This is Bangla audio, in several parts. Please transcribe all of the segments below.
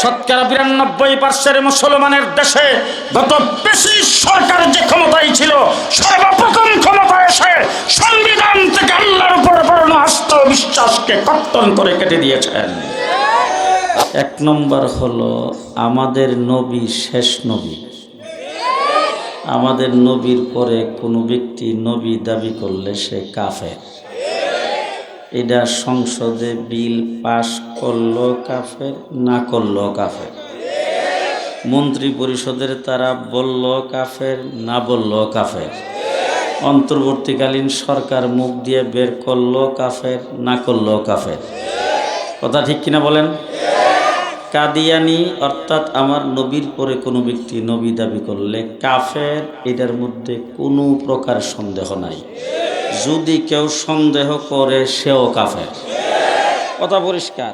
শতকরা বিরানব্বই পার্সেন্ট মুসলমানের দেশে গত বেশি সরকার যে ক্ষমতায় ছিল, সর্বপ্রথম ক্ষমতা এসে সংবিধান থেকে আল্লাহর উপর পড়ানো আস্থা বিশ্বাসকে কর্তন করে কেটে দিয়েছেন। এক নম্বর হলো আমাদের নবী শেষ নবী। আমাদের নবীর পরে কোনো ব্যক্তি নবী দাবি করলে সে কাফের। এটা সংসদে বিল পাশ করল কাফের, না করল কাফের? মন্ত্রী পরিষদের তারা বলল কাফের, না বলল কাফের? অন্তর্বর্তীকালীন সরকার মুখ দিয়ে বের করল কাফের, না করল কাফের? কথা ঠিক কিনা বলেন? কাদিয়ানি অর্থাৎ আমার নবীর পরে কোনো ব্যক্তি নবী দাবি করলে কাফের এটার মধ্যে কোনো প্রকার সন্দেহ নাই। যদি কেউ সন্দেহ করে, সেও কাফের। কথা পরিষ্কার।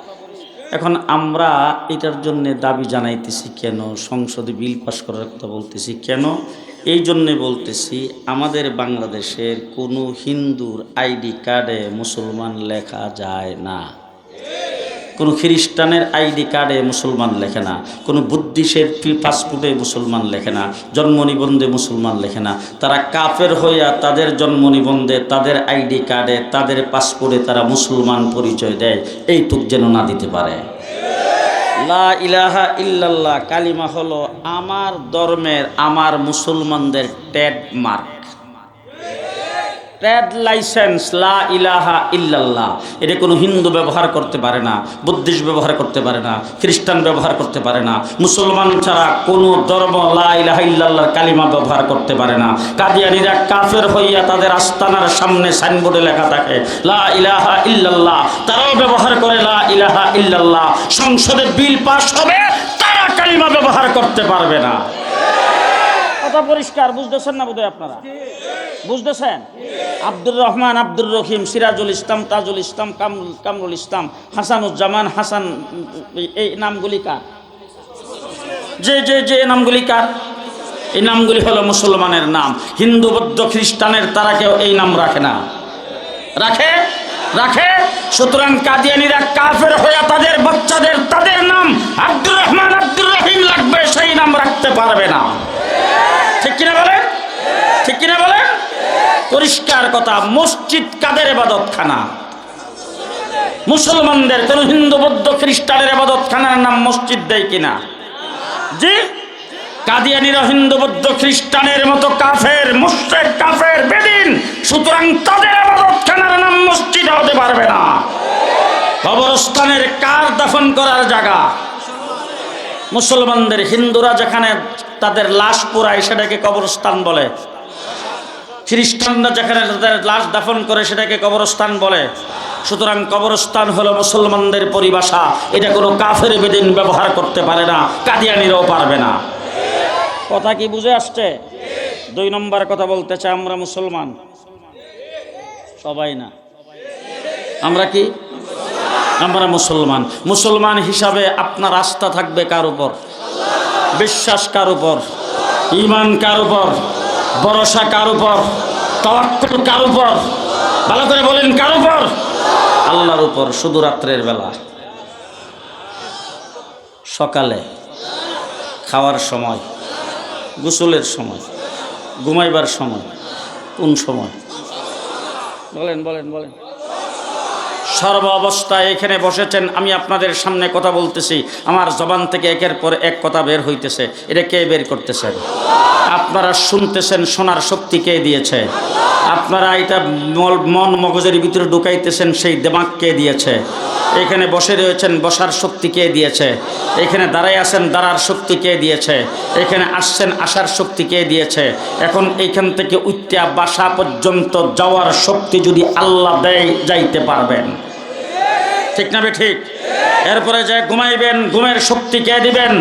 এখন আমরা এটার জন্যে দাবি জানাইতেছি, কেন সংসদে বিল পাস করার কথা বলতেছি, কেন? এই জন্যে বলতেছি, আমাদের বাংলাদেশের কোনো হিন্দুর আইডি কার্ডে মুসলমান লেখা যায় না। কোনো খ্রিস্টানের আইডি কার্ডে মুসলমান লেখে না, কোনো বুদ্ধিস্টের পাসপোর্টে মুসলমান লেখে না, জন্ম নিবন্ধে মুসলমান লেখে না। তারা কাফের হইয়া তাদের জন্ম নিবন্ধে, তাদের আইডি কার্ডে, তাদের পাসপোর্টে তারা মুসলমান পরিচয় দেয়। এইটুক যেন না দিতে পারে। লা ইলাহা ইল্লাল্লাহ, কালিমা হলো আমার ধর্মের, আমার মুসলমানদের ট্রেডমার্ক। ট্রেড লাইসেন্স লা ইলাহা ইল্লাল্লাহ এটা কোনো হিন্দু ব্যবহার করতে পারে না, বুদ্ধিস্ট ব্যবহার করতে পারে না, খ্রিস্টান ব্যবহার করতে পারে না, মুসলমান ছাড়া কোনো ধর্ম লা ইলাহা ইল্লাল্লাহর কালিমা ব্যবহার করতে পারে না। কাদিয়ানিরা কাফের হইয়া তাদের আস্তানার সামনে সাইনবোর্ডে লেখা থাকে, লা ইলাহা ইল্লাল্লাহ তারাও ব্যবহার করে লা ইলাহা ইল্লাল্লাহ সংসদে বিল পাস হবে, তারা কালিমা ব্যবহার করতে পারবে না। কথা পরিষ্কার, বুঝতেছেন না বোধহয় আপনারা? বুঝতেছেন? আব্দুর রহমান, আব্দুর রহিম, সিরাজুল ইসলাম, তাজুল ইসলাম, কামরুল কামরুল ইসলাম, হাসানুজ্জামান, হাসান, এই নামগুলি কার? যে যে যে নামগুলি কার? এই নামগুলি হলো মুসলমানের নাম। হিন্দু, বৌদ্ধ, খ্রিস্টানের তারা কেউ এই নাম রাখে না। রাখে? রাখে? সুতরাং কাদিয়ানিরা কাফের হয়ে তাদের বাচ্চাদের, তাদের নাম আব্দুর রহমান, আব্দুর রহিম লাগবে, সেই নাম রাখতে পারবে না। ঠিক কিনা বলেন? ঠিক কিনা বলেন? পরিষ্কার কথা, মসজিদ কাদের এবাদতখানা? মুসলমানদের, কোন হিন্দু, বৌদ্ধ, খ্রিস্টানের এবাদতখানার নাম মসজিদ দেয় কিনা? জি? কাদিয়ানিরা হিন্দু, বৌদ্ধ, খ্রিস্টানের মতো কাফের, মুশ্রেক, কাফের, বেদিন। সুতরাং তাদের এবাদতখানার নাম মসজিদ হতে পারবে না। কবরস্থানের কার দাফন করার জায়গা? মুসলমানদের হিন্দুরা যেখানে তাদের লাশ পোড়ায় সেটাকে কবরস্থান বলে। খ্রিস্টানরা যেখানে তাদের লাশ দাফন করে সেটাকে কবরস্থান বলে। সুতরাং কবরস্থান হলো মুসলমানদের পরিভাষা। এটা কোনো কাফের বেদিন ব্যবহার করতে পারে না, কাদিয়ানিরাও পারবে না। কথা কি বুঝে আসছে? দুই নম্বর কথা বলতে চাই, আমরা মুসলমান। সবাই না। আমরা কি? আমরা মুসলমান। মুসলমান হিসাবে আপনার আস্থা থাকবে কার উপর? বিশ্বাস কার উপর? ইমান কার উপর? ভরসা কার উপর? তওয়াক্কুল কার উপর? ভালো করে বলেন, কার উপর? আল্লাহর উপর, শুধু রাত্রের বেলা। সকালে, খাওয়ার সময়, গোসলের সময়, ঘুমাইবার সময়, কোন সময়? বলেন বলেন বলেন। সর্ব অবস্থায় এখানে বসেছেন, আমি আপনাদের সামনে কথা বলতেছি। আমার জবান থেকে একের পর এক কথা বের হইতেছে। এটা কে বের করতেছেন আপনারা শুনতেছেন শোনার শক্তি কে দিয়েছে? আপনারা এটা মন মগজের ভিতরে ঢুকাইতেছেন, সেই দেমাগ কে দিয়েছে? এখানে বসে রয়েছেন, বসার শক্তি কে দিয়েছে? এখানে দাঁড়াই আছেন, দাঁড়ার শক্তি কে দিয়েছে? এখানে আসছেন, আসার শক্তি কে দিয়েছে? এখন এইখান থেকে উত্তিয়া বাসা পর্যন্ত যাওয়ার শক্তি যদি আল্লাহ দেয়, যাইতে পারবেন। ঠিক না বে ঠিক? এরপরে যে ঘুমাইবেন ঘুমের শক্তি কে দিবেন?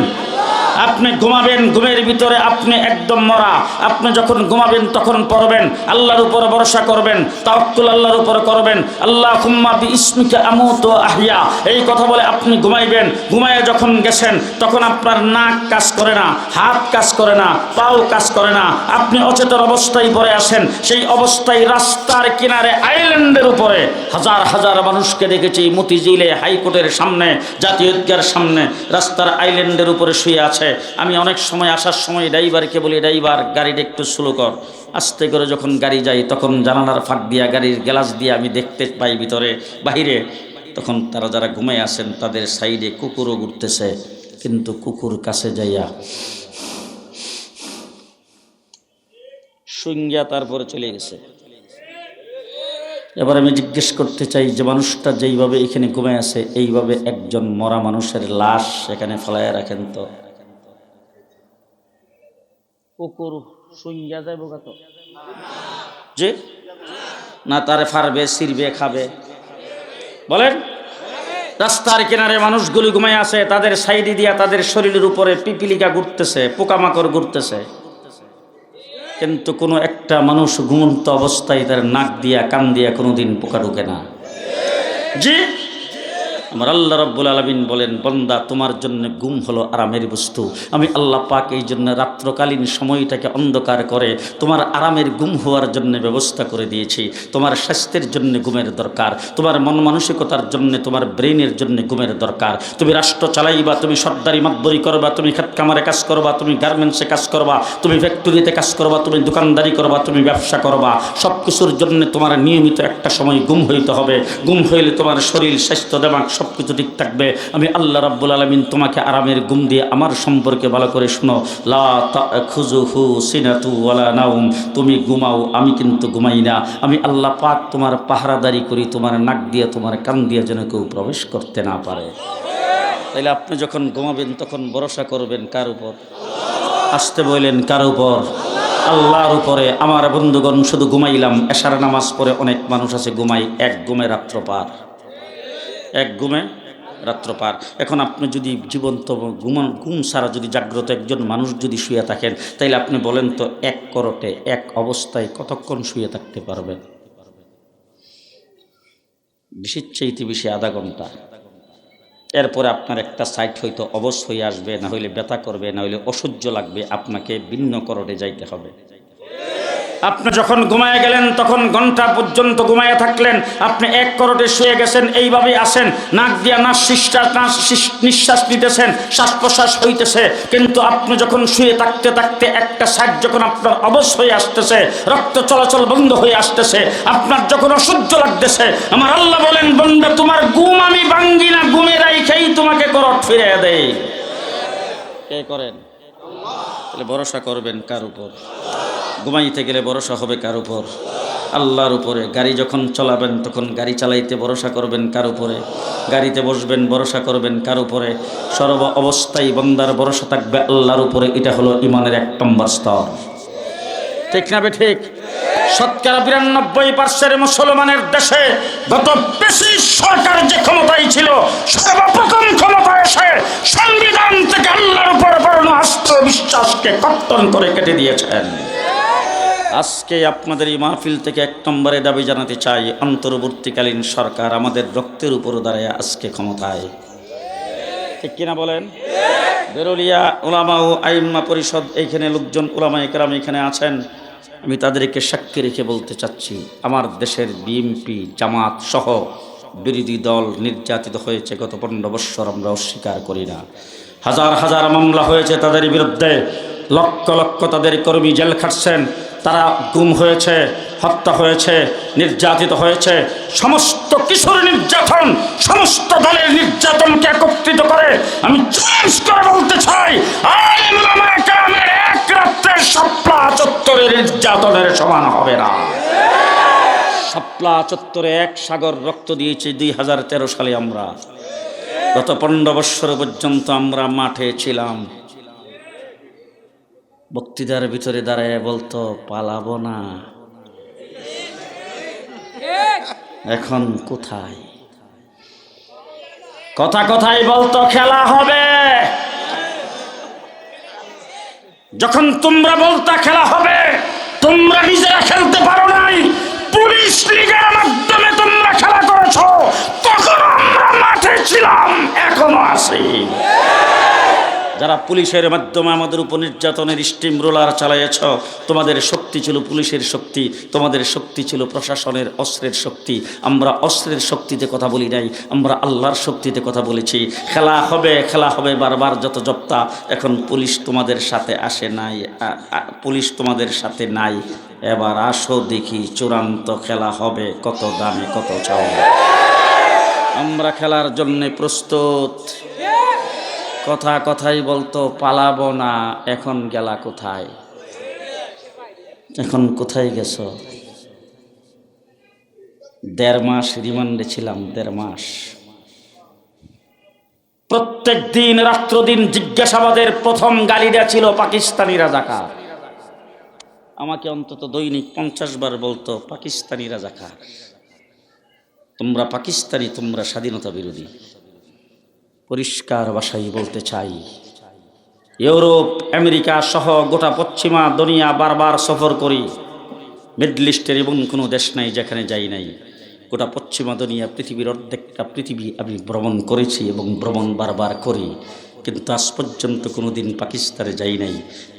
আপনি ঘুমাবেন, ঘুমের ভিতরে আপনি একদম মরা। আপনি যখন ঘুমাবেন, তখন পড়বেন, আল্লাহর উপরে ভরসা করবেন, তাওয়াক্কুল আল্লাহর উপরে করবেন। আল্লাহ হুম্মা বি ইসমিকা আমুত আহিয়া এই কথা বলে আপনি ঘুমাইবেন। ঘুমায় যখন গেছেন, তখন আপনার নাক কাজ করে না, হাত কাজ করে না, পাও কাজ করে না। আপনি অচেতন অবস্থায় পড়ে আসেন সেই অবস্থায় রাস্তার কিনারে আইল্যান্ডের উপরে হাজার হাজার মানুষকে দেখেছি মতিঝিলে হাইকোর্টের সামনে জাতীয় সামনে, রাস্তার আইল্যান্ডের উপরে শুয়ে আছে। আমি অনেক সময় আসার সময়, ড্রাইভারকে বলি, ড্রাইভার, গাড়িটা একটু স্লো কর। আস্তে করে যখন গাড়ি যাই তখন জানালার ফাঁক দিয়া, গাড়ির গ্লাস দিয়ে আমি দেখতে পাই ভিতরে, বাহিরে। তখন তারা যারা ঘুমায় আসেন তাদের সাইডে কুকুরও ঘুরতেছে। কিন্তু কুকুর কাছে যাইয়া সুঙ্গিয়া তারপরে চলে গেছে। এবার আমি জিজ্ঞেস করতে চাই, যে মানুষটা যেইভাবে এখানে ঘুমায় আছে, এইভাবে একজন মরা মানুষের লাশ এখানে ফেলাইয়া রাখেন তো? কুকুর সুঙ্গিয়া যাইব কত যে? না তারে ফারবে সিরবে খাবে। বলেন? রাস্তার কিনারে মানুষগুলি ঘুমায় আছে, তাদের সাইডে দিয়া তাদের শরীরের উপরে পিপিলিকা ঘুরতেছে, পোকামাকড় ঘুরতেছে। কিন্তু কোনো একটা মানুষ ঘুমন্ত অবস্থায় তার নাক দিয়া, কান দিয়া কোনোদিন পোকা ঢুকে না। জি? আমার আল্লাহ রব্বুল আলমিন বলেন, বন্দা, তোমার জন্য গুম হলো আরামের বস্তু। আমি আল্লাহ পাক এই জন্য রাত্রকালীন সময়টাকে অন্ধকার করে তোমার আরামের গুম হওয়ার জন্য ব্যবস্থা করে দিয়েছি। তোমার স্বাস্থ্যের জন্য ঘুমের দরকার, তোমার মন মানসিকতার জন্য, তোমার ব্রেনের জন্য ঘুমের দরকার। তুমি রাষ্ট্র চালাইবা, তুমি সর্দারি মাতবরি করবা, তুমি খেত কামারে কাজ করবা, তুমি গার্মেন্টসে কাজ করবা, তুমি ফ্যাক্টরিতে কাজ করবা, তুমি দোকানদারি করবা, তুমি ব্যবসা করবা। সব কিছুর জন্য তোমার নিয়মিত একটা সময় গুম হইতে হবে। গুম হইলে তোমার শরীর স্বাস্থ্য দেমাক সব কিছু ঠিক থাকবে। আমি আল্লাহ রাব্বুল আলমিন তোমাকে আরামের গুম দিয়ে আমার সম্পর্কে ভালো করে শুনো। লা খুজুহু সিনাতু নাউম তুমি ঘুমাও, আমি কিন্তু ঘুমাই না। আমি আল্লাহ পাক তোমার পাহারাদারি করি, তোমার নাক দিয়ে, তোমার কান দিয়ে যেন কেউ প্রবেশ করতে না পারে। তাইলে আপনি যখন ঘুমাবেন তখন ভরসা করবেন কার উপর? আসতে বললেন কার উপর? আল্লাহর উপরে। আমার বন্ধুগণ, শুধু ঘুমাইলাম। এশার নামাজ পড়ে অনেক মানুষ আছে, ঘুমাই এক ঘুমে রাত্র পার। এক ঘুমে রাত্র পার। এখন আপনি যদি জীবন্ত ঘুমান ঘুম ছাড়া যদি জাগ্রত একজন মানুষ যদি শুয়ে থাকেন, তাইলে আপনি বলেন তো এক করটে, এক অবস্থায় কতক্ষণ শুয়ে থাকতে পারবেন বেশির চাইতে বেশি আধা ঘণ্টা। এরপরে আপনার একটা সাইট হয়তো অবশ হয়ে আসবে, না হইলে ব্যথা করবে, না হইলে অসহ্য লাগবে, আপনাকে ভিন্ন করটে যাইতে হবে। আপনি যখন ঘুমায় গেলেন, তখন ঘণ্টা পর্যন্ত ঘুমায় থাকলেন। আপনি এক করটে শুয়ে গেছেন এইভাবে আসেন নাক দিয়া নিঃশ্বাস নাশ নিঃশ্বাস নিতেছেন, শ্বাস প্রশ্বাস হইতেছে। কিন্তু আপনি যখন শুয়ে থাকতে থাকতে একটা সাইড যখন আপনার অবশ হয়ে আসতেছে, রক্ত চলাচল বন্ধ হয়ে আসতেছে, আপনার যখন অসহ্য লাগতেছে, আমার আল্লাহ বলেন বন্ধু তোমার গুম আমি ভাঙ্গি না, ঘুমে রাইখেই তোমাকে করট ফিরে দেয় কে করেন? তাহলে ভরসা করবেন কার উপর? ঘুমাইতে গেলে ভরসা হবে কার উপর? আল্লাহর উপরে। গাড়ি যখন চলাবেন, তখন গাড়ি চালাইতে ভরসা করবেন কার উপরে? গাড়িতে বসবেন, ভরসা করবেন কার উপরে? সর্ব অবস্থায় বন্দার ভরসা থাকবে আল্লাহর উপরে। এটা হলো ইমানের এক নম্বর স্তর। ঠিক না ঠিক? শতকরা বিরানব্বই পার্সেন্ট মুসলমানের দেশে গত বেশি সরকার যে ক্ষমতায় ছিল, সর্বপ্রথম ক্ষমতা এসে সংবিধান থেকে আল্লাহর উপর পড়ানো আস্ত বিশ্বাসকে কর্তন করে কেটে দিয়েছেন। আজকে আপনাদের এই মাহফিল থেকে এক নম্বরে দাবি জানাতে চাই, অন্তর্বর্তীকালীন সরকার আমাদের রক্তের উপর দাঁড়ায় আজকে ক্ষমতায়। ঠিক কিনা বলেন? বেরুলিয়া ওলামা ও আইম্মা পরিষদ, এইখানে লোকজন ওলামা একরাম এখানে আছেন। আমি তাদেরকে সাক্ষী রেখে বলতে চাচ্ছি, আমার দেশের বিএমপি, জামাত সহ বিরোধী দল নির্যাতিত হয়েছে গত পনেরো বৎসর আমরা অস্বীকার করি না। হাজার হাজার মামলা হয়েছে তাদের বিরুদ্ধে। লক্ষ লক্ষ তাদের কর্মী জেল খাটছেন। তারা গুম হয়েছে, হত্যা হয়েছে, নির্যাতিত হয়েছে। সমস্ত কিশোর নির্যাতন, সমস্ত দলের নির্যাতনকে একত্রিত করে আমি করে বলতে চাই এক রাত্রের সাপলা চত্বরের নির্যাতনের সমান হবে না। সাপলা চত্বরে এক সাগর রক্ত দিয়েছি দুই হাজার তেরো সালে আমরা। গত পনেরো বৎসর পর্যন্ত আমরা মাঠে ছিলাম। বক্তৃতার ভিতরে দাঁড়ায় বলতো, পালাবো না। এখন কোথায়? কথা কথাই বলতো, খেলা হবে। যখন তোমরা বলতা, খেলা হবে। তোমরা নিজেরা খেলতে পারো নাই। পুলিশ লিগের মাধ্যমে তোমরা খেলা করেছ। তখন আমরা মাঠে ছিলাম, এখনও আছি। যারা পুলিশের মাধ্যমে আমাদের উপর নির্যাতনের স্টিম রোলার চালাইয়াছ তোমাদের শক্তি ছিল পুলিশের শক্তি, তোমাদের শক্তি ছিল প্রশাসনের অস্ত্রের শক্তি। আমরা অস্ত্রের শক্তিতে কথা বলি নাই, আমরা আল্লাহর শক্তিতে কথা বলেছি। খেলা হবে খেলা হবে বারবার যত জপ্তা, এখন পুলিশ তোমাদের সাথে আসে নাই পুলিশ তোমাদের সাথে নাই। এবার আসো দেখি চূড়ান্ত খেলা হবে কত দামে, কত চাও আমরা খেলার জন্যে প্রস্তুত। কথা কথাই বলতো, পালাবো না, এখন গেলা কোথায়? এখন কোথায় গেছ? দেড় মাস রিমান্ডে ছিলাম, দেড় মাস। প্রত্যেক দিন, রাত্র দিন জিজ্ঞাসাবাদের প্রথম গালিটা ছিল পাকিস্তানি রাজাকার। আমাকে অন্তত দৈনিক পঞ্চাশ বার বলতো, পাকিস্তানি রাজাকার, তোমরা পাকিস্তানি, তোমরা স্বাধীনতা বিরোধী। পরিষ্কার ভাষাই বলতে চাই। ইউরোপ, আমেরিকা সহ গোটা পশ্চিমা দুনিয়া বারবার সফর করি। মিডল ইস্টের এবং কোনো দেশ নাই যেখানে যাই নাই। গোটা পশ্চিমা দুনিয়া পৃথিবীর অর্ধেকটা পৃথিবী আমি ভ্রমণ করেছি এবং ভ্রমণ বারবার করি। কিন্তু আজ পর্যন্ত কোনো দিন পাকিস্তানে যাই নাই।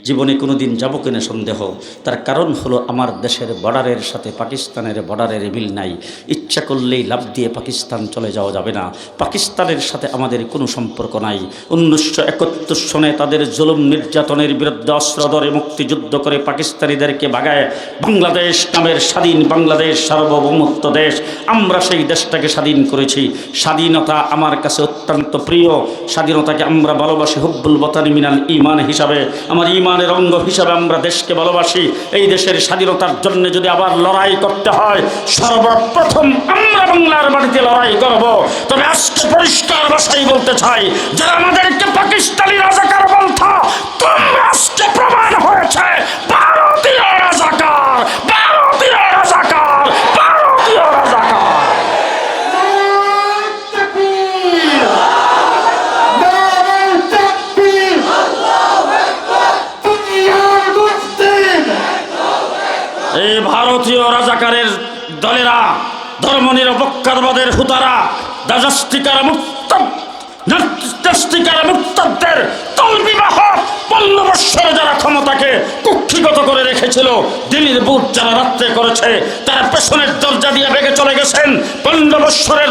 জীবনে কোনো দিন যাব কিনা সন্দেহ। তার কারণ হলো আমার দেশের বর্ডারের সাথে পাকিস্তানের বর্ডারের মিল নাই। ইচ্ছা করলেই লাভ দিয়ে পাকিস্তান চলে যাওয়া যাবে না। পাকিস্তানের সাথে আমাদের কোনো সম্পর্ক নাই। উনিশশো একাত্তর সনে তাদের জুলুম নির্যাতনের বিরুদ্ধে অস্ত্রধরে মুক্তিযুদ্ধ করে পাকিস্তানিদেরকে বাগায় বাংলাদেশ নামের স্বাধীন বাংলাদেশ সার্বভৌমত্ব দেশ। আমরা সেই দেশটাকে স্বাধীন করেছি। স্বাধীনতা আমার কাছে অত্যন্ত প্রিয়। স্বাধীনতাকে আমরা ভালোবাসি হুব্বুল বতানি মিনাল ইমান হিসাবে। আমার ইমানের অঙ্গ হিসাবে আমরা দেশকে ভালোবাসি। এই দেশের স্বাধীনতার জন্য যদি আবার লড়াই করতে হয়, সর্বপ্রথম আমরা বাংলার বাড়িতে লড়াই করব। তবে আজকে পরিষ্কার ভাষাই বলতে চাই, যারা আমাদেরকে পাকিস্তানি রাজাকার বলতো, তোমরা আজকে প্রমাণ হয়েছে ভারতীয় রাজাকার ভারতীয় রাজাকার ভারতীয় রাজাকার এই ভারতীয় রাজাকারের দলেরা ধর্মনিরপেক্ষতাবাদের হুতারা দাজাস্তিকার মুক্ত নাস্তিকার মুক্তদের তলবিবাহ পনেরো যারা ক্ষমতাকে কুক্ষিগত করে রেখেছিল দিল্লির বুথ যারা রাত্রে করেছে, তারা পেছনের দরজা দিয়ে বেগে চলে গেছেন। পনেরো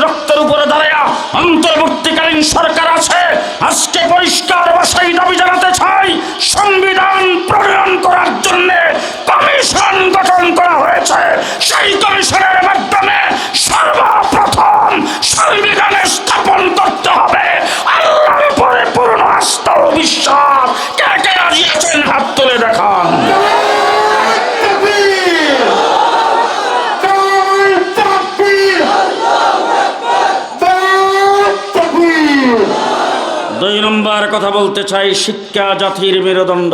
রক্তের উপরে দাঁড়ায়া অন্তর্বর্তীকালীন সরকার আছে। আজকে পরিষ্কার ভাষায় দাবি জানাতে চাই, সংবিধান প্রণয়ন করার জন্য কমিশন গঠন করা হয়েছে। সেই কমিশনের মাধ্যমে সংবিধানে স্থাপন করতে হবে। আল্লাহর উপরে পূর্ণ আস্থা ও বিশ্বাস। কে কে রাজি হাত তুলে দেখান। দুই নম্বর কথা বলতে চাই শিক্ষা জাতির মেরুদণ্ড।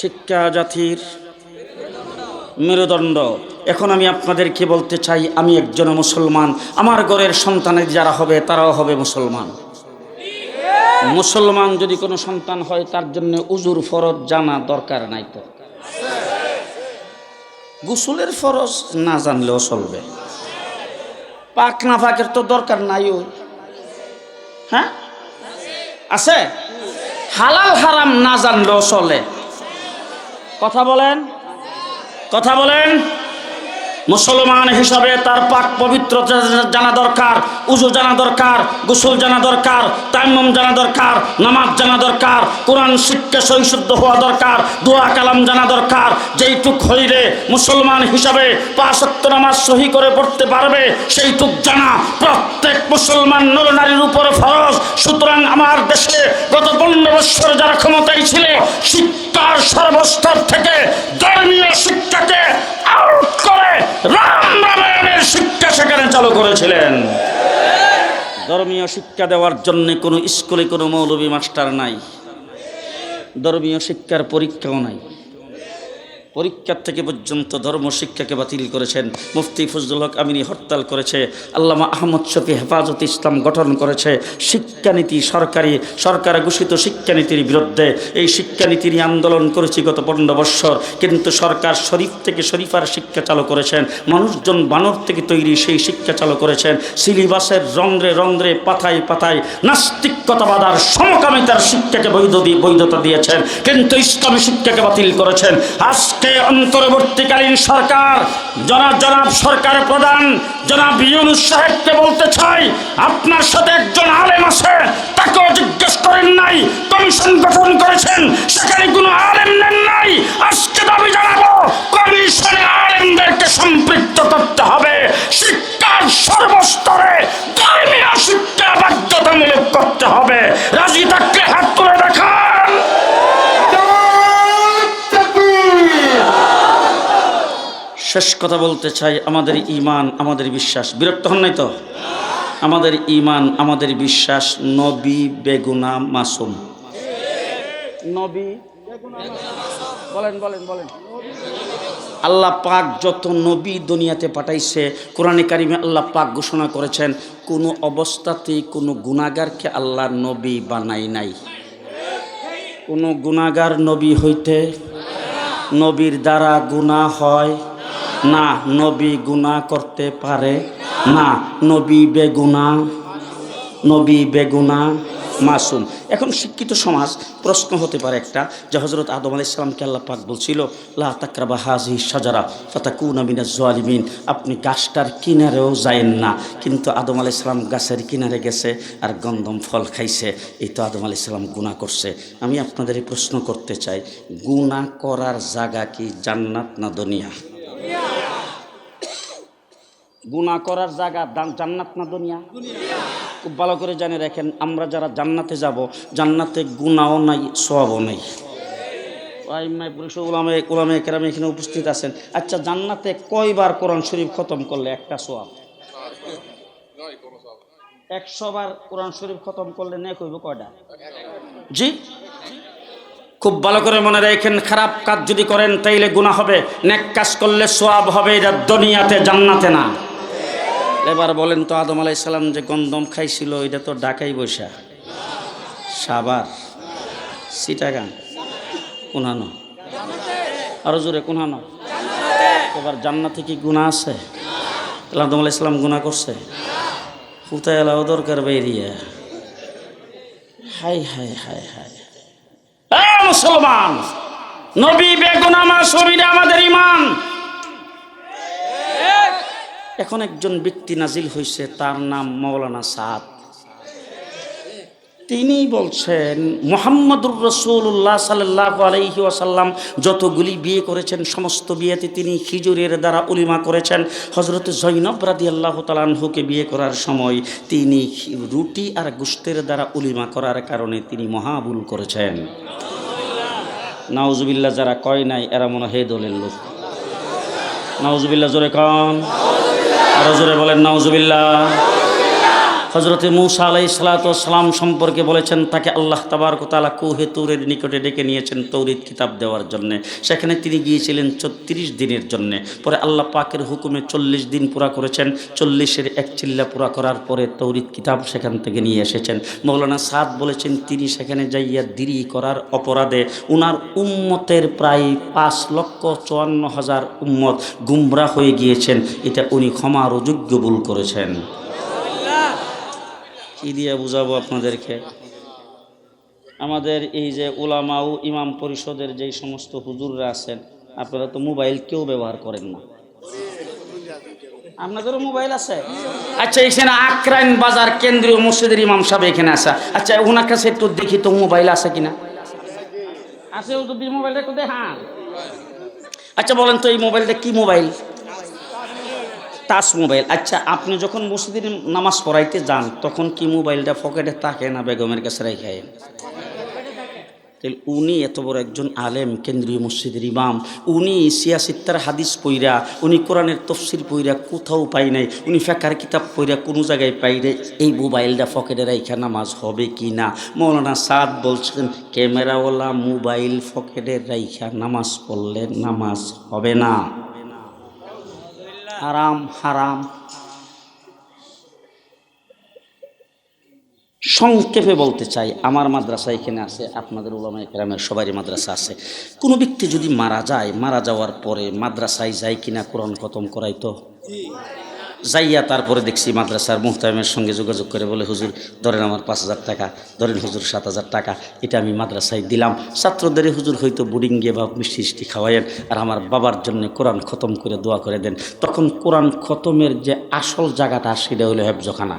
শিক্ষা জাতির মেরুদণ্ড। এখন আমি আপনাদেরকে বলতে চাই, আমি একজন মুসলমান। আমার ঘরের সন্তানের যারা হবে, তারাও হবে মুসলমান। মুসলমান যদি কোনো সন্তান হয়, তার জন্য উজুর ফরজ জানা দরকার নাই তো। গোসলের ফরজ না জানলেও চলবে। পাক না পাকের তো দরকার নাই ওই। হ্যাঁ? আছে? হালাল হারাম না জানলেও চলে। কথা বলেন? কথা বলেন। মুসলমান হিসাবে তার পাক পবিত্র জানা দরকার, উজু জানা দরকার, গোসল জানা দরকার তাইমম জানা দরকার, নামাজ জানা দরকার, কোরআন শিক্ষা সহিশুদ্ধ হওয়া দরকার, দোয়া কালাম জানা দরকার। যেইটুক হইলে মুসলমান হিসাবে পাঁচত্ব নামাজ সহি করে পড়তে পারবে, সেইটুক জানা। প্রত্যেক মুসলমান নর নারীর উপরে ফরজ। সুতরাং আমার দেশে গত পনেরো বৎসর যারা ক্ষমতায় ছিল, শিক্ষার সর্বস্তর থেকে ধর্মীয় শিক্ষাকে শিক্ষা সেখানে চালু করেছিলেন। ধর্মীয় শিক্ষা দেওয়ার জন্য কোনো স্কুলে কোনো মৌলবী মাস্টার নাই। ধর্মীয় শিক্ষার পরীক্ষাও নাই। পরীক্ষার থেকে পর্যন্ত ধর্ম শিক্ষাকে বাতিল করেছেন। মুফতি ফজলুল হক আমিনী হরতাল করেছে। আল্লামা আহমদ শফি হেফাজত ইসলাম গঠন করেছে। শিক্ষানীতি সরকারি, সরকার ঘোষিত শিক্ষানীতির বিরুদ্ধে এই শিক্ষানীতি নিয়ে আন্দোলন করেছি গত পনেরো বৎসর কিন্তু সরকার শরীফ থেকে শরীফার শিক্ষা চালু করেছেন। মানুষজন বানর থেকে তৈরি সেই শিক্ষা চালু করেছেন। সিলিবাসের রন্ধ্রে রন্ধ্রে পাথায় নাস্তিকতাবাদ আর সমকামিতার শিক্ষাকে বৈধ বৈধতা দিয়েছেন। কিন্তু ইসলামী শিক্ষাকে বাতিল করেছেন। আজকে অন্তর্বর্তীকালীন সরকার, জনাব জনাব সরকার প্রধান জনাব ইউনুস সাহেবকে বলতে চাই, আপনার সাথে একজন আলেম আছে, তাকেও জিজ্ঞেস করেন নাই, কমিশন গঠন করেছেন, সেখানে কোনো আলেম নেন নাই, আজকে দাবি জানাব, কমিশনে আলেমদেরকে সম্পৃক্ত করতে হবে, শিক্ষার সর্বস্তরে ধর্মীয় শিক্ষা বাধ্যতামূলক করতে হবে, রাজি থাকলে হাত শেষ কথা বলতে চাই, আমাদের ইমান আমাদের বিশ্বাস। বিরক্ত হন নাই তো? আমাদের ইমান আমাদের বিশ্বাস, নবী বেগুনা মাসুম। নবী বলেন বলেন আল্লাহ পাক যত নবী দুনিয়াতে পাঠাইছে, কোরআনে কারিমে আল্লাহ পাক ঘোষণা করেছেন, কোনো অবস্থাতেই কোনো গুণাগারকে আল্লাহ নবী বানাই নাই। কোনো গুণাগার নবী হইতে নবীর দ্বারা গুণা হয় না নবী গুণা করতে পারে, না নবী বেগুনা নবী বেগুনা মাসুম। এখন শিক্ষিত সমাজ প্রশ্ন হতে পারে একটা যে হজরত আদম আলাহ ইসলামকে আল্লাহ পাক বলছিল, লা হাজি সাজারা ফাতাকুন আমিনা জোয়ালিমিন আপনি গাছটার কিনারেও যায়েন না, কিন্তু আদম আলাহ ইসলাম গাছের কিনারে গেছে আর গন্ধম ফল খাইছে। এই তো আদম আলাহ ইসলাম গুণা করছে। আমি আপনাদের প্রশ্ন করতে চাই গুণা করার জায়গা কি জান্নাত না দুনিয়া? গুণা করার জায়গা জান্নাত না দুনিয়া? খুব ভালো করে জানে রাখেন, আমরা যারা জান্নাতে যাব, জান্নাতে গুণাও নাই সবও নেই। এখানে উপস্থিত আছেন। আচ্ছা জান্নাতে কয়বার কোরআন শরীফ খতম করলে একটা সোয়াব একশো বার কোরআন শরীফ খতম করলে নে কইব কয়টা? জি? খুব ভালো করে মনে রাখেন, খারাপ কাজ যদি করেন তাইলে গুনাহ হবে, নেক কাজ করলে সোয়াব হবে, এটা দুনিয়াতে জান্নাতে না। এবার বলেন তো আদম আলাই সালাম যে গন্দম খাইছিল, এটা তো ডাকাই বৈশা। সাবার সিটাগান কোনানো। আরও জোরে কোনানো। এবার জান্নাতে কি গুণা আছে? আদম আলাই সালাম গুণা করছে। হুতায় এলাও দরকার বেরিয়ে। হাই হাই হাই হাই মুসলমান নবী বেগুনা মাসুমিরা আমাদের ইমান এখন একজন ব্যক্তি নাজিল হয়েছে তার নাম মৌলানা সাদ। তিনি বলছেন, মোহাম্মদুর রসুল্লাহ সাল্লাহ আলহি ওয়াসাল্লাম যতগুলি বিয়ে করেছেন, সমস্ত বিয়েতে তিনি খিজুরের দ্বারা উলিমা করেছেন। হজরত জৈনব রাদি আল্লাহ তালাহুকে বিয়ে করার সময় তিনি রুটি আর গুস্তের দ্বারা উলিমা করার কারণে তিনি মহাবুল করেছেন। নাউজুবিল্লা যারা কয় নাই, এরা মনে হে দলের লোক। নাউজুবিল্লা জোরে কন। আরও জোরে বলেন নাউজুবিল্লা হজরতে মুসা আলাই সালাতাম সম্পর্কে বলেছেন, তাকে আল্লাহ তাবার কোতালা কুহে তুরের নিকটে ডেকে নিয়েছেন তৌরিদ কিতাব দেওয়ার জন্যে। সেখানে তিনি গিয়েছিলেন ছত্রিশ দিনের জন্যে। পরে আল্লাহ পাকের হুকুমে চল্লিশ দিন পুরা করেছেন। চল্লিশের এক চিল্লা পুরা করার পরে তৌরিদ কিতাব সেখান থেকে নিয়ে এসেছেন। মৌলানা সাদ বলেছেন, তিনি সেখানে যাইয়া দিরি করার অপরাধে উনার উম্মতের প্রায় পাঁচ লক্ষ চুয়ান্ন হাজার উম্মত গুমরা হয়ে গিয়েছেন। এটা উনি ক্ষমার অযোগ্য ভুল করেছেন। কি দিয়ে বুঝাবো আপনাদেরকে? আমাদের এই যে ওলামাউ ইমাম পরিষদের যেই সমস্ত হুজুররা আছেন, আপনারা তো মোবাইল কেউ ব্যবহার করেন না। আপনাদেরও মোবাইল আছে? আচ্ছা এখানে আকরাইন বাজার কেন্দ্রীয় মসজিদের ইমাম সাহেব এখানে আসা আচ্ছা ওনার কাছে একটু দেখি তো মোবাইল আছে কিনা। আছে ও যদি মোবাইলটা একটু দেখান। আচ্ছা বলেন তো এই মোবাইলটা কি মোবাইল? Touch mobile. আচ্ছা আপনি যখন মসজিদের নামাজ পড়াইতে যান, তখন কি মোবাইলটা পকেটে থাকে না বেগমের কাছে রেখে তাহলে উনি এত বড় একজন আলেম, কেন্দ্রীয় মসজিদের ইমাম। উনি সিয়াসিত্তার হাদিস পইরা, উনি কোরআনের তফসির পইরা কোথাও পাই নাই, উনি ফেকার কিতাব পইরা কোনো জায়গায় পাই নাই। এই মোবাইলটা ফকেটে রাইখা নামাজ হবে কি না? মৌলানা সাদ বলছেন, ক্যামেরাওয়ালা মোবাইল ফকেটে রাইখা নামাজ পড়লে নামাজ হবে না। হারাম হারাম। সংক্ষেপে বলতে চাই, আমার মাদ্রাসা এখানে আছে, আপনাদের ওলামা একরামের সবারই মাদ্রাসা আছে। কোনো ব্যক্তি যদি মারা যায়, মারা যাওয়ার পরে মাদ্রাসায় যায় কিনা, কোরআন খতম করাইতো? যাইয়া তারপরে দেখছি মাদ্রাসার মুহতামের সঙ্গে যোগাযোগ করে বলে, হুজুর, ধরেন আমার পাঁচ হাজার টাকা, ধরেন হুজুর সাত হাজার টাকা, এটা আমি মাদ্রাসায় দিলাম। ছাত্রদের হুজুর হয়তো বোর্ডিং গিয়ে বা মিষ্টি মিষ্টি খাওয়াইয়েন, আর আমার বাবার জন্য কোরআন খতম করে দোয়া করে দেন। তখন কোরআন খতমের যে আসল জায়গাটা, সেটা হলো হেফজখানা।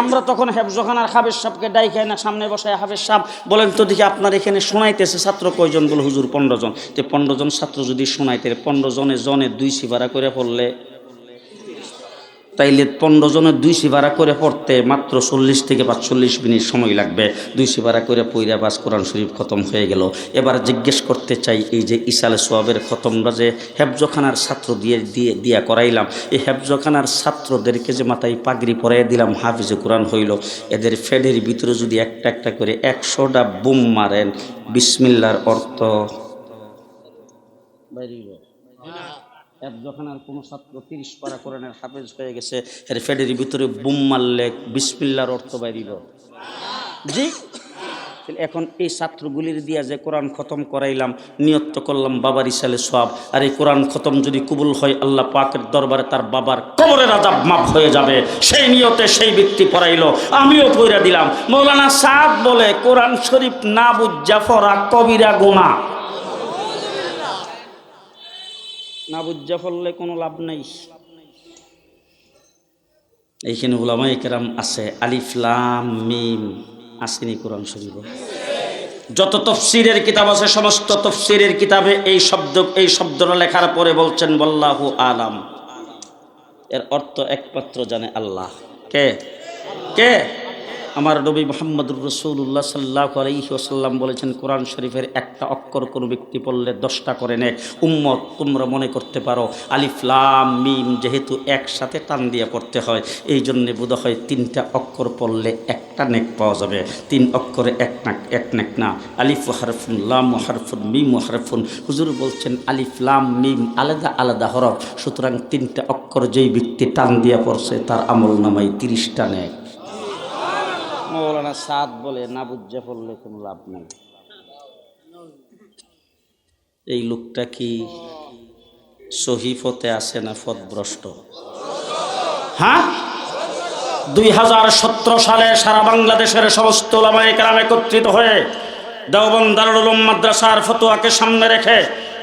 আমরা তখন হেফজখানার হাবের সাপকে ডাই খাই না, সামনে বসায় হাবের সাপ বলেন তো দেখি আপনার এখানে শোনাইতেছে ছাত্র কয়জন? বলে, হুজুর, পনেরো জন। তো পনেরো জন ছাত্র যদি শোনাইতে পনেরো জনে জনে দুই সিভারা করে পড়লে তাইলে পনেরো জনের দুই সিভারা করে পড়তে মাত্র চল্লিশ থেকে পাঁচচল্লিশ মিনিট সময় লাগবে। দুই সিভারা করে পইরা বাস কোরআন শরীফ খতম হয়ে গেল। এবার জিজ্ঞেস করতে চাই, এই যে ইসালে সোয়াবের খতমটা যে হেফজখানার ছাত্র দিয়ে দিয়ে দিয়া করাইলাম, এই হেফজখানার ছাত্রদেরকে যে মাথায় পাগড়ি পরাই দিলাম, হাফিজে কোরআন হইল। এদের ফেডের ভিতরে যদি একটা একটা করে একশোটা বুম মারেন, বিসমিল্লার অর্থ হেফজখানার কোনো ছাত্র তিরিশ পারা কোরআনের হাফেজ হয়ে গেছে, এর ফেডের ভিতরে বুম মারলে বিসমিল্লার অর্থ বাইরিব জি? এখন এই ছাত্রগুলির দিয়া যে কোরআন খতম করাইলাম, নিয়ত করলাম বাবার ইসালে সব আর এই কোরআন খতম যদি কবুল হয়, আল্লাহ পাকের দরবারে তার বাবার কবরের আজাব মাফ হয়ে যাবে। সেই নিয়তে সেই ব্যক্তি পড়াইলো, আমিও পড়া দিলাম। মৌলানা সাদ বলে, কোরআন শরীফ না বুজ্জাফরা কবিরা গোনা না বুজ্জা ফললে কোনো লাভ নাই। এইখানে ওলামাই কেরাম আছে আলিফলাম মিম আসেনি কোরআন শরীফ। যত তফসিরের কিতাব আছে, সমস্ত তফসিরের কিতাবে এই শব্দ, এই শব্দটা লেখার পরে বলছেন বল্লাহু আলাম। এর অর্থ একমাত্র জানে আল্লাহ। কে? কে? আমার নবী মোহাম্মদুর রসুল্লাহ সাল্লাহ আলহি ওসাল্লাম বলেছেন, কোরআন শরীফের একটা অক্ষর কোনো ব্যক্তি পড়লে দশটা করে নেক উম্মত, তোমরা মনে করতে পারো আলিফলাম মিম যেহেতু একসাথে টান দিয়ে পড়তে হয় এই জন্যে বোধ হয় তিনটা অক্ষর পড়লে একটা নেক পাওয়া যাবে। তিন অক্ষরে এক নাক, এক নেক না। আলিফ হারফুন, লাম হারফুন, মিম হারফুন। হুজুর বলছেন আলিফলাম মিম আলাদা আলাদা হরফ। সুতরাং তিনটা অক্ষর যেই ব্যক্তি টান দিয়ে পড়ছে, তার আমল নামাই তিরিশটা নেক। মৌলানা সাদ বলে না বুঝে পড়লে কোনো লাভ নেই। এই লোকটা কি সহিফতে আছে না ফদভ্রষ্ট হ্যাঁ? দুই হাজার সতেরো সালে সারা বাংলাদেশের সমস্ত ওলামায়ে কেরাম একত্রিত হয়ে দেওবন্দ দারুল মাদ্রাসার ফতোয়াকে সামনে রেখে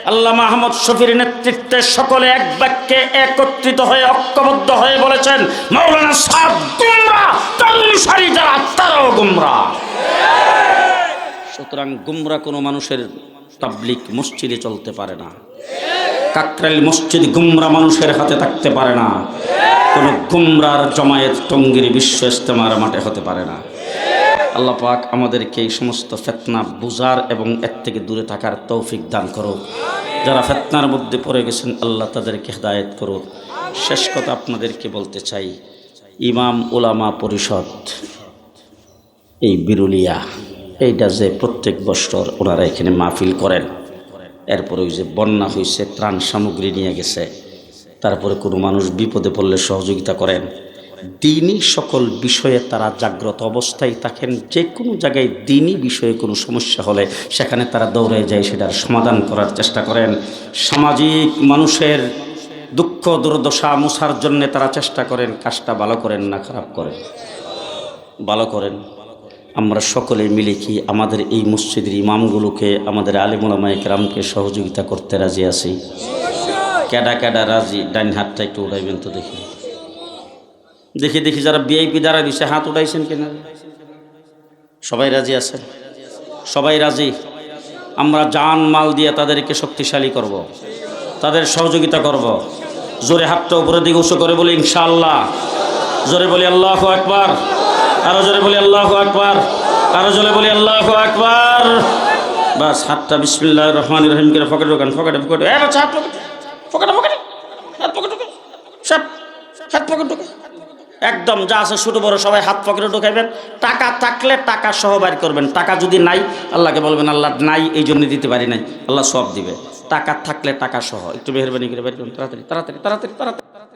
আল্লাহ মাহমদ শফির নেতৃত্বে সকলে এক বাক্যে একত্রিত হয়ে ঐক্যবদ্ধ হয়ে বলেছেন গুমরা গুমরা। সুতরাং গুমরা কোনো মানুষের পাবলিক মসজিদে চলতে পারে না। কাকরাইল মসজিদ গুমরা মানুষের হাতে থাকতে পারে না। কোনো গুমরার জমায়েত টঙ্গির বিশ্ব ইস্তেমার মাঠে হতে পারে না। আল্লাহ পাক আমাদেরকে এই সমস্ত ফেতনা বুজার এবং এর থেকে দূরে থাকার তৌফিক দান করো যারা ফেতনার মধ্যে পড়ে গেছেন, আল্লাহ তাদেরকে হেদায়েত করো শেষ কথা আপনাদেরকে বলতে চাই, ইমাম ওলামা পরিষদ, এই বিরুলিয়া, এইটা যে প্রত্যেক বছর ওনারা এখানে মাহফিল করেন, এরপরে ওই যে বন্যা হয়েছে ত্রাণ সামগ্রী নিয়ে গেছে, তারপরে কোনো মানুষ বিপদে পড়লে সহযোগিতা করেন। দিনই সকল বিষয়ে তারা জাগ্রত অবস্থায় থাকেন। যে কোনো জায়গায় দিনই বিষয়ে কোনো সমস্যা হলে সেখানে তারা দৌড়ে যায় সেটার সমাধান করার চেষ্টা করেন। সামাজিক মানুষের দুঃখ দুর্দশা মুছার জন্যে তারা চেষ্টা করেন কাজটা ভালো করেন না খারাপ করেন? ভালো করেন। আমরা সকলে মিলে কি আমাদের এই মসজিদের ইমামগুলোকে আমাদের আলিমুলামায় কেরামকে সহযোগিতা করতে রাজি আছি? ক্যাডা ক্যাডা রাজি? ডাইন হাতটা একটু উঠাইবেন তো দেখি। দেখি দেখি যারা বিআইপি দ্বারা দিছে, হাত উঠাইছেন কিনা? সবাই রাজি আছেন? সবাই রাজি? আমরা জান মাল দিয়ে তাদেরকে শক্তিশালী করব। তাদের সহযোগিতা করব। জোরে হাতটা উপরের দিকে উঁচু করে বলি, ইনশাআল্লাহ। জোরে বলি, আল্লাহ একবার আরও জোরে বলি, আল্লাহ একবার আরও জলে বলি, আল্লাহ আকবার। বাস, হাতটা বিসমিল্লাহ রহমান রহিম করে পকেটে ঢোকান, পকেটে পকেটে। এ, বাচ্চা, হাত পকেটে পকেটে পকেটে, হাত পকেটে ঢোকে সব, হাত পকেট ঢোকে একদম যা আছে ছোট বড় সবাই হাত পকেটে ঢুকাইবেন। টাকা থাকলে টাকা সহ বাইর করবেন। টাকা যদি নাই, আল্লাহকে বলবেন, আল্লাহ, নাই, এই জন্য দিতে পারি নাই। আল্লাহ সব দিবে। টাকা থাকলে টাকা সহ। একটু মেহরবানি করে বাইর তাড়াতাড়ি তাড়াতাড়ি তাড়াতাড়ি তাড়াতাড়ি।